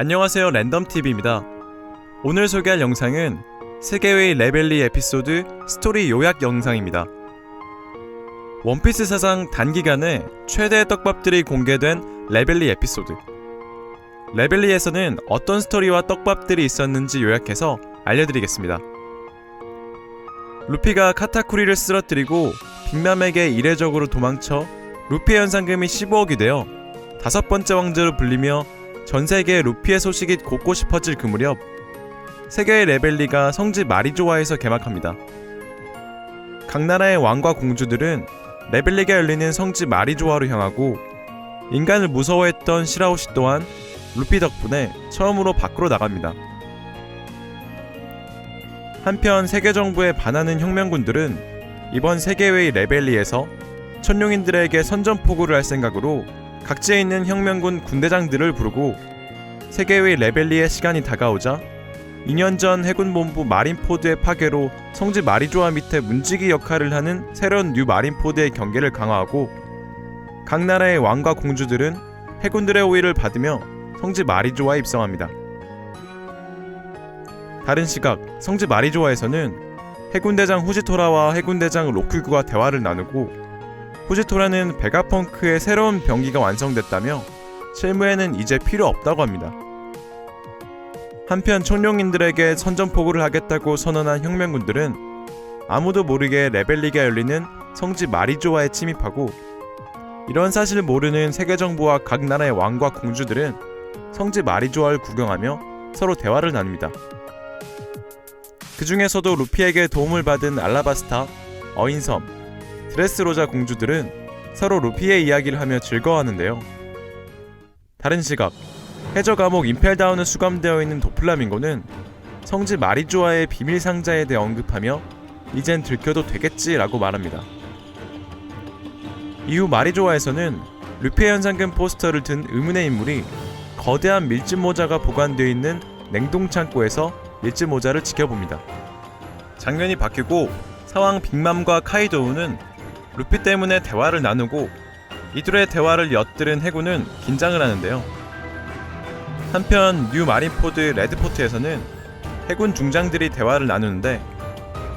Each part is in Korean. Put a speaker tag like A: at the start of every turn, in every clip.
A: 안녕하세요 랜덤TV입니다. 오늘 소개할 영상은 세계의 레벨리 에피소드 스토리 요약 영상입니다. 원피스 사상 단기간에 최대의 떡밥들이 공개된 레벨리 에피소드. 레벨리에서는 어떤 스토리와 떡밥들이 있었는지 요약해서 알려드리겠습니다. 루피가 카타쿠리를 쓰러뜨리고 빅맘에게 이례적으로 도망쳐 루피의 현상금이 15억이 되어 다섯 번째 왕자로 불리며 전 세계에 루피의 소식이 곳곳이 퍼질 그 무렵 세계의 레벨리가 성지 마리조아에서 개막합니다. 각 나라의 왕과 공주들은 레벨리가 열리는 성지 마리조아로 향하고 인간을 무서워했던 시라오시 또한 루피 덕분에 처음으로 밖으로 나갑니다. 한편 세계 정부에 반하는 혁명군들은 이번 세계회의 레벨리에서 천룡인들에게 선전포고를 할 생각으로 각지에 있는 혁명군 군대장들을 부르고 세계의 레벨리의 시간이 다가오자 2년 전 해군본부 마린포드의 파괴로 성지 마리조아 밑에 문지기 역할을 하는 새로운 뉴 마린포드의 경계를 강화하고 각 나라의 왕과 공주들은 해군들의 호의를 받으며 성지 마리조아에 입성합니다. 다른 시각 성지 마리조아에서는 해군대장 후지토라와 해군대장 로쿠구가 대화를 나누고 후지토라는 베가펑크의 새로운 병기가 완성됐다며 실무에는 이제 필요 없다고 합니다. 한편 총룡인들에게 선전포고를 하겠다고 선언한 혁명군들은 아무도 모르게 레벨리가 열리는 성지 마리조아에 침입하고 이런 사실을 모르는 세계 정부와 각 나라의 왕과 공주들은 성지 마리조아를 구경하며 서로 대화를 나눕니다. 그 중에서도 루피에게 도움을 받은 알라바스타, 어인섬, 드레스로자 공주들은 서로 루피의 이야기를 하며 즐거워하는데요. 다른 시각, 해저 감옥 임펠다운에 수감되어 있는 도플라밍고는 성지 마리조아의 비밀 상자에 대해 언급하며 이젠 들켜도 되겠지라고 말합니다. 이후 마리조아에서는 루피의 현상금 포스터를 든 의문의 인물이 거대한 밀짚 모자가 보관되어 있는 냉동 창고에서 밀짚 모자를 지켜봅니다. 장면이 바뀌고 사왕 빅맘과 카이도우는 루피 때문에 대화를 나누고 이들의 대화를 엿들은 해군은 긴장을 하는데요. 한편 뉴 마린포드 레드포트에서는 해군 중장들이 대화를 나누는데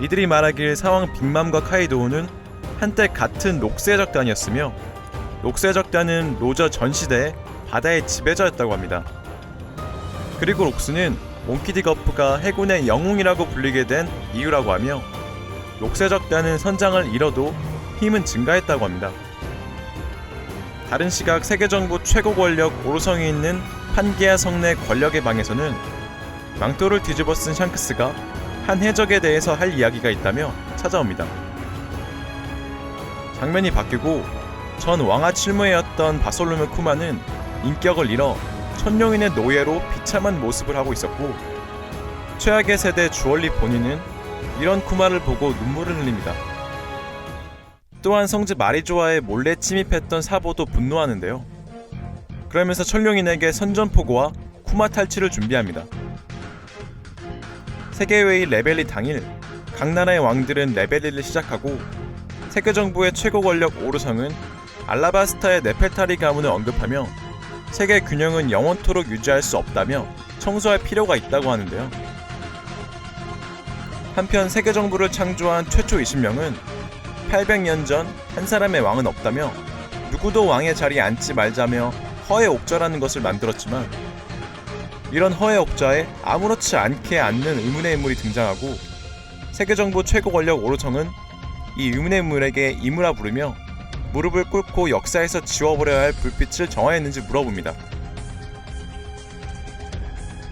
A: 이들이 말하길 사왕 빅맘과 카이도우는 한때 같은 록스의 적단이었으며 록스의 적단은 로저 전 시대에 바다의 지배자였다고 합니다. 그리고 록스는 몽키디 거프가 해군의 영웅이라고 불리게 된 이유라고 하며 록스의 적단은 선장을 잃어도 힘은 증가했다고 합니다. 다른 시각 세계 정부 최고 권력 오르성이 있는 판게아 성내 권력의 방에서는 망토를 뒤집어 쓴 샹크스가 한 해적에 대해서 할 이야기가 있다며 찾아옵니다. 장면이 바뀌고 전 왕아 칠무회였던 바솔로메 쿠마는 인격을 잃어 천룡인의 노예로 비참한 모습을 하고 있었고 최악의 세대 주얼리 본인은 이런 쿠마를 보고 눈물을 흘립니다. 또한 성지 마리조아에 몰래 침입했던 사보도 분노하는데요. 그러면서 천룡인에게 선전포고와 쿠마 탈취를 준비합니다. 세계회의 레벨리 당일 각 나라의 왕들은 레벨리를 시작하고 세계 정부의 최고 권력 오르성은 알라바스타의 네페타리 가문을 언급하며 세계 균형은 영원토록 유지할 수 없다며 청소할 필요가 있다고 하는데요. 한편 세계 정부를 창조한 최초 20명은 800년 전 한 사람의 왕은 없다며 누구도 왕의 자리에 앉지 말자며 허의 옥자라는 것을 만들었지만 이런 허의 옥자에 아무렇지 않게 앉는 의문의 인물이 등장하고 세계 정부 최고 권력 오르청은 이 의문의 인물에게 이무라 부르며 무릎을 꿇고 역사에서 지워버려야 할 불빛을 정화했는지 물어봅니다.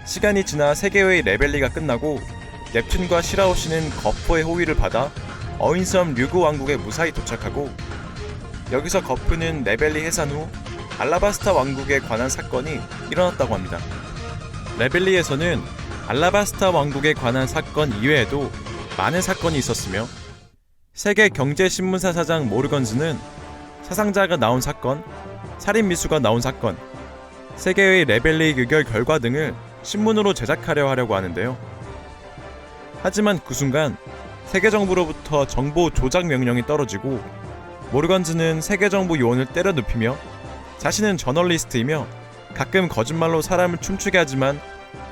A: 시간이 지나 세계의 레벨리가 끝나고 넵튠과 시라오시는 거포의 호위를 받아 어인섬 류구 왕국에 무사히 도착하고 여기서 거프는 레벨리 해산 후 알라바스타 왕국에 관한 사건이 일어났다고 합니다. 레벨리에서는 알라바스타 왕국에 관한 사건 이외에도 많은 사건이 있었으며 세계 경제신문사 사장 모르건즈는 사상자가 나온 사건, 살인 미수가 나온 사건, 세계의 레벨리 의결 결과 등을 신문으로 제작하려 하려고 하는데요. 하지만 그 순간 세계 정부로부터 정보 조작 명령이 떨어지고 모르건즈는 세계 정부 요원을 때려 눕히며 자신은 저널리스트이며 가끔 거짓말로 사람을 춤추게 하지만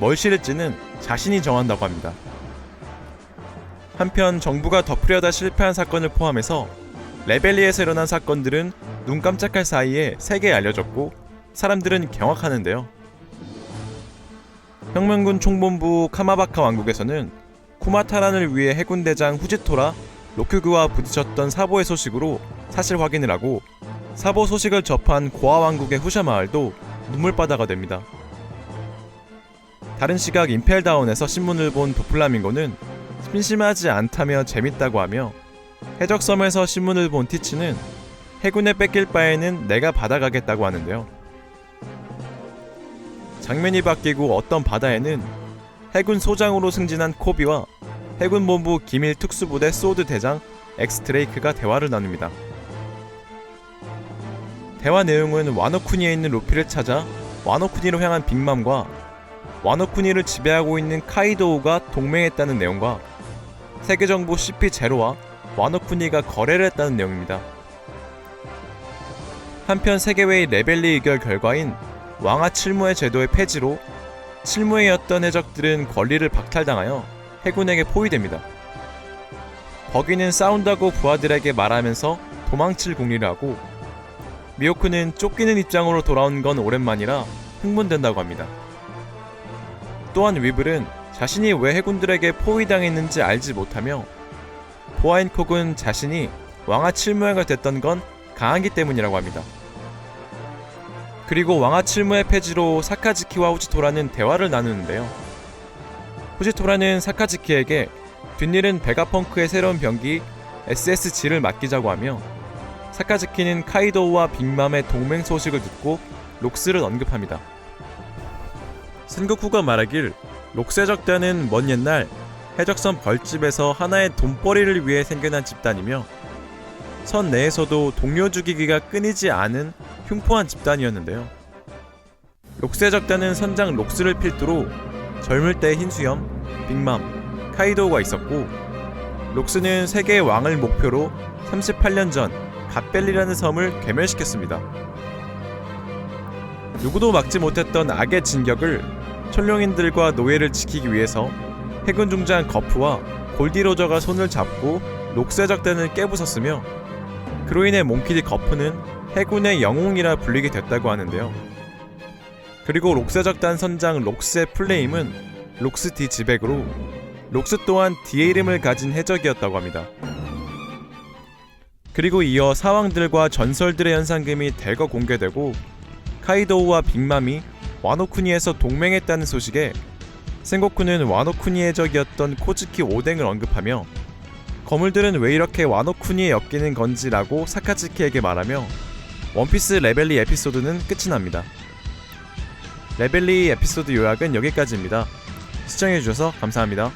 A: 뭘 실을지는 자신이 정한다고 합니다. 한편 정부가 덮으려다 실패한 사건을 포함해서 레벨리에서 일어난 사건들은 눈 깜짝할 사이에 세계에 알려졌고 사람들은 경악하는데요. 혁명군 총본부 카마바카 왕국에서는 쿠마타란을 위해 해군 대장 후지토라 로큐그와 부딪혔던 사보의 소식으로 사실 확인을 하고 사보 소식을 접한 고아 왕국의 후샤 마을도 눈물바다가 됩니다. 다른 시각 임펠다운에서 신문을 본 도플라밍고는 심심하지 않다며 재밌다고 하며 해적섬에서 신문을 본 티치는 해군에 뺏길 바에는 내가 받아가겠다고 하는데요. 장면이 바뀌고 어떤 바다에는 해군 소장으로 승진한 코비와 해군 본부 기밀 특수부대 소드 대장 엑스트레이크가 대화를 나눕니다. 대화 내용은 와노쿠니에 있는 루피를 찾아 와노쿠니로 향한 빅맘과 와노쿠니를 지배하고 있는 카이도우가 동맹했다는 내용과 세계정부 CP0와 와노쿠니가 거래를 했다는 내용입니다. 한편 세계회의 레벨리 의결 결과인 왕하 칠무의 제도의 폐지로 칠무회였던 해적들은 권리를 박탈당하여 해군에게 포위됩니다. 버기는 싸운다고 부하들에게 말하면서 도망칠 궁리를 하고 미호크는 쫓기는 입장으로 돌아온 건 오랜만이라 흥분된다고 합니다. 또한 위블은 자신이 왜 해군들에게 포위당했는지 알지 못하며 보아인콕은 자신이 왕하 칠무회가 됐던 건 강하기 때문이라고 합니다. 그리고 왕하 칠무의 폐지로 사카즈키와 후지토라는 대화를 나누는데요. 후지토라는 사카즈키에게 뒷일은 베가펑크의 새로운 병기 SSG를 맡기자고 하며 사카즈키는 카이도우와 빅맘의 동맹 소식을 듣고 록스를 언급합니다. 승국후가 말하길 록스 해적단은 먼 옛날 해적선 벌집에서 하나의 돈벌이를 위해 생겨난 집단이며 선 내에서도 동료 죽이기가 끊이지 않은 흉포한 집단이었는데요. 록스 해적단은 선장 록스를 필두로 젊을 때 흰수염, 빅맘, 카이도우가 있었고 록스는 세계의 왕을 목표로 38년 전 갓벨리라는 섬을 괴멸시켰습니다. 누구도 막지 못했던 악의 진격을 천룡인들과 노예를 지키기 위해서 해군 중장 거프와 골디로저가 손을 잡고 록스 해적단을 깨부쉈으며 그로 인해 몽키디 거프는 해군의 영웅이라 불리게 됐다고 하는데요. 그리고 록스 해적단 선장 록스의 플레임은 록스 디 지백으로 록스 또한 디의 이름을 가진 해적이었다고 합니다. 그리고 이어 사왕들과 전설들의 현상금이 대거 공개되고 카이도우와 빅맘이 와노쿠니에서 동맹했다는 소식에 생고쿠는 와노쿠니 해적이었던 코즈키 오뎅을 언급하며 거물들은 왜 이렇게 와노쿠니에 엮이는 건지라고 사카츠키에게 말하며 원피스 레벨리 에피소드는 끝이 납니다. 레벨리 에피소드 요약은 여기까지입니다. 시청해주셔서 감사합니다.